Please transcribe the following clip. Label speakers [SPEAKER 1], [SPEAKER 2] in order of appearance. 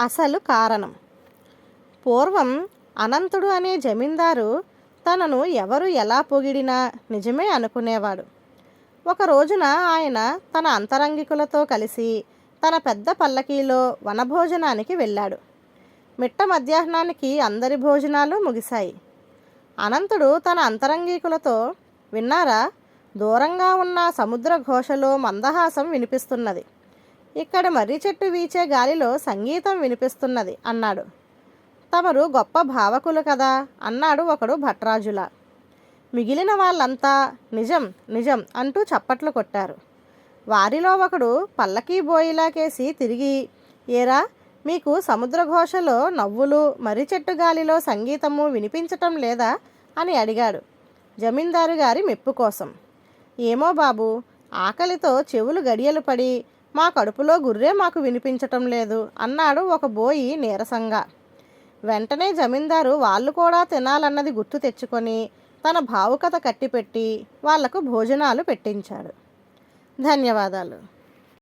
[SPEAKER 1] అసలు కారణం. పూర్వం అనంతుడు అనే జమీందారు తనను ఎవరు ఎలా పొగిడినా నిజమే అనుకునేవాడు. ఒక రోజున ఆయన తన అంతరంగికులతో కలిసి తన పెద్ద పల్లకీలో వనభోజనానికి వెళ్ళాడు. మిట్ట మధ్యాహ్నానికి అందరి భోజనాలు ముగిశాయి. అనంతుడు తన అంతరంగికులతో విన్నారా? దూరంగా ఉన్న సముద్ర ఘోషలో మందహాసం వినిపిస్తున్నది. ఇక్కడ మర్రి చెట్టు వీచే గాలిలో సంగీతం వినిపిస్తున్నది అన్నాడు. తమరు గొప్ప భావకులు కదా అన్నాడు ఒకడు భట్రాజులా. మిగిలిన వాళ్ళంతా నిజం నిజం అంటూ చప్పట్లు కొట్టారు. వారిలో ఒకడు పల్లకీ బోయిలాకేసి తిరిగి ఏరా మీకు సముద్రఘోషలో నవ్వులు మర్రి చెట్టు గాలిలో సంగీతము వినిపించటం లేదా? అని అడిగాడు జమీందారు గారి మెప్పు కోసం. ఏమో బాబు ఆకలితో చెవులు గడియలు పడి మా కడుపులో గుర్రే మాకు వినిపించటం లేదు అన్నాడు ఒక బోయి నీరసంగా. వెంటనే జమీందారు వాళ్ళు కూడా తినాలన్నది గుర్తు తెచ్చుకొని తన భావుకత కట్టిపెట్టి వాళ్ళకు భోజనాలు పెట్టించాడు. ధన్యవాదాలు.